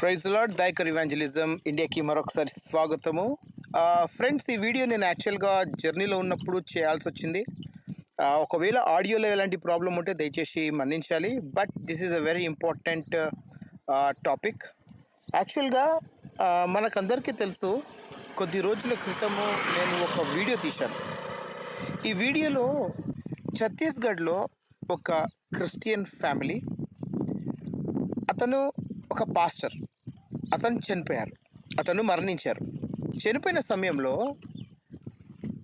Praise lord దైకర్ evangelism ఇండియాకి మరొకసారి స్వాగతము. Friends ఈ వీడియో నేను యాక్చువల్గా జర్నీలో ఉన్నప్పుడు చేయాల్సి వచ్చింది. ఒకవేళ ఆడియోలో ఎలాంటి ప్రాబ్లం ఉంటే దయచేసి మన్నించాలి. But this is a very important topic. యాక్చువల్గా మనకందరికీ తెలుసు కొద్ది రోజుల క్రితము నేను ఒక వీడియో తీశాను. ఈ వీడియోలో ఛత్తీస్గఢ్లో ఒక క్రిస్టియన్ ఫ్యామిలీ అతను ఒక పాస్టర్. అతను చనిపోయారు. అతను మరణించారు. చనిపోయిన సమయంలో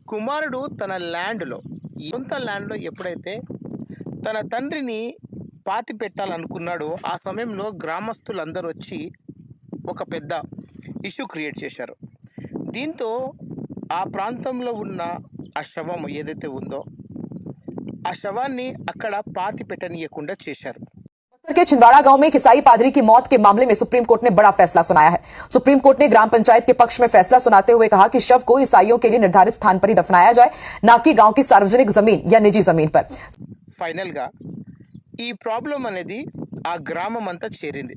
కుమారుడు తన ల్యాండ్లో సొంత ల్యాండ్లో ఎప్పుడైతే తన తండ్రిని పాతి పెట్టాలనుకున్నాడో ఆ సమయంలో గ్రామస్తులందరూ వచ్చి ఒక పెద్ద ఇష్యూ క్రియేట్ చేశారు. దీంతో ఆ ప్రాంతంలో ఉన్న ఆ శవం ఏదైతే ఉందో ఆ శవాన్ని అక్కడ పాతి పెట్టనీయకుండా చేశారు. के छिंदवाड़ा गांव में एक ईसाई पादरी की मौत के मामले में सुप्रीम कोर्ट ने बड़ा फैसला सुनाया है सुप्रीम कोर्ट ने ग्राम पंचायत के पक्ष में फैसला सुनाते हुए कहा कि शव को ईसाइयों के लिए निर्धारित स्थान पर ही दफनाया जाए न कि गांव की सार्वजनिक जमीन या निजी जमीन पर ఫైనల్గా ఈ ప్రాబ్లం అనేది ఆ గ్రామం అంతా చేరింది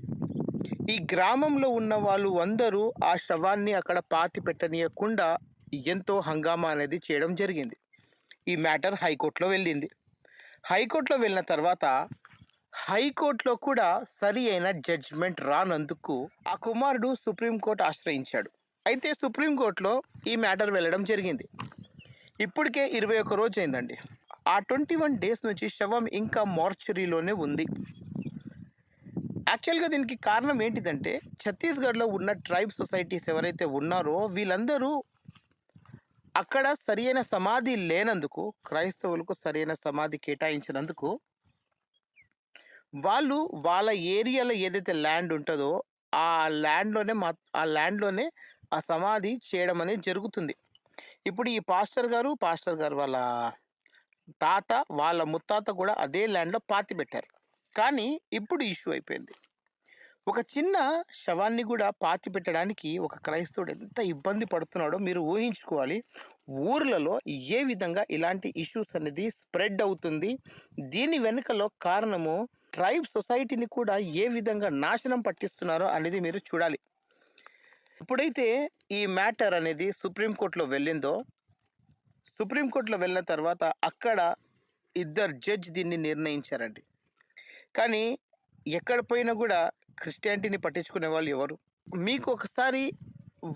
ఈ గ్రామంలో ఉన్న వాళ్ళు అందరూ ఆ శవాన్ని అక్కడ పాతి పెట్టనీయకుండా ఎంతో హంగామా అనేది చేయడం జరిగింది ఈ మ్యాటర్ హైకోర్టులో వెళ్ళింది హైకోర్టులో వెళ్ళిన తర్వాత హైకోర్టులో కూడా సరి అయిన జడ్జ్మెంట్ రానందుకు ఆ కుమారుడు సుప్రీంకోర్టు ఆశ్రయించాడు. అయితే సుప్రీంకోర్టులో ఈ మ్యాటర్ వెళ్ళడం జరిగింది. ఇప్పటికే ఇరవై ఒక్క రోజు అయిందండి ఆ ట్వంటీ వన్ డేస్ నుంచి శవం ఇంకా మార్చురీలోనే ఉంది. యాక్చువల్గా దీనికి కారణం ఏంటిదంటే ఛత్తీస్గఢ్లో ఉన్న ట్రైబ్ సొసైటీస్ ఎవరైతే ఉన్నారో వీళ్ళందరూ అక్కడ సరియైన సమాధి లేనందుకు క్రైస్తవులకు సరైన సమాధి కేటాయించినందుకు వాళ్ళు వాళ్ళ ఏరియాలో ఏదైతే ల్యాండ్ ఉంటుందో ఆ ల్యాండ్లోనే మా ఆ ల్యాండ్లోనే ఆ సమాధి చేయడం అనేది జరుగుతుంది. ఇప్పుడు ఈ పాస్టర్ గారు పాస్టర్ గారు వాళ్ళ తాత వాళ్ళ ముత్తాత కూడా అదే ల్యాండ్లో పాతి పెట్టారు. కానీ ఇప్పుడు ఇష్యూ అయిపోయింది. ఒక చిన్న శవాన్ని కూడా పాతి పెట్టడానికి ఒక క్రైస్తవుడు ఎంత ఇబ్బంది పడుతున్నాడో మీరు ఊహించుకోవాలి. ఊర్లలో ఏ విధంగా ఇలాంటి ఇష్యూస్ అనేది స్ప్రెడ్ అవుతుంది? దీని వెనుకలో కారణము ట్రైబ్ సొసైటీని కూడా ఏ విధంగా నాశనం పట్టిస్తున్నారో అనేది మీరు చూడాలి. ఎప్పుడైతే ఈ మ్యాటర్ అనేది సుప్రీంకోర్టులో వెళ్ళిందో సుప్రీంకోర్టులో వెళ్ళిన తర్వాత అక్కడ ఇద్దరు జడ్జ్ దీన్ని నిర్ణయించారండి. కానీ ఎక్కడ పోయినా కూడా క్రిస్టియానిటీని పట్టించుకునే వాళ్ళు ఎవరు? మీకు ఒకసారి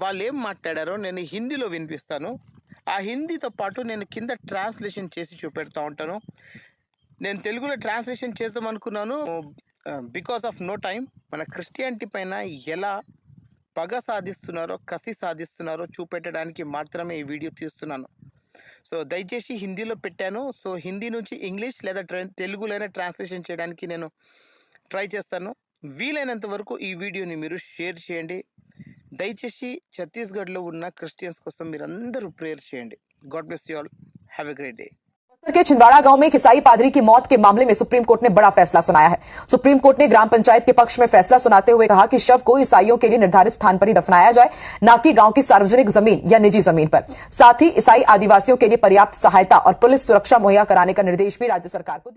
వాళ్ళు ఏం మాట్లాడారో నేను హిందీలో వినిపిస్తాను. ఆ హిందీతో పాటు నేను కింద ట్రాన్స్లేషన్ చేసి చూపెడతా ఉంటాను. నేను తెలుగులో ట్రాన్స్లేషన్ చేద్దాం అనుకున్నాను బికాస్ ఆఫ్ నో టైం మన క్రిస్టియానిటీ పైన ఎలా పగ సాధిస్తున్నారో కసి సాధిస్తున్నారో చూపెట్టడానికి మాత్రమే ఈ వీడియో తీస్తున్నాను. సో దయచేసి హిందీలో పెట్టాను. సో హిందీ నుంచి ఇంగ్లీష్ లేదా తెలుగులోనే ట్రాన్స్లేషన్ చేయడానికి నేను ట్రై చేస్తాను. వీలైనంత వరకు ఈ వీడియోని మీరు షేర్ చేయండి. దయచేసి ఛత్తీస్గఢ్లో ఉన్న క్రిస్టియన్స్ కోసం మీరందరూ ప్రేయర్ చేయండి. God bless you all have a great day के छिंदवाड़ा गाँव में एक ईसाई पादरी की मौत के मामले में सुप्रीम कोर्ट ने बड़ा फैसला सुनाया है। सुप्रीम कोर्ट ने ग्राम पंचायत के पक्ष में फैसला सुनाते हुए कहा कि शव को ईसाइयों के लिए निर्धारित स्थान पर ही दफनाया जाए, न कि गाँव की सार्वजनिक ज़मीन या निजी ज़मीन पर। साथ ही ईसाई आदिवासियों के लिए पर्याप्त सहायता और पुलिस सुरक्षा मुहैया कराने का निर्देश भी राज्य सरकार को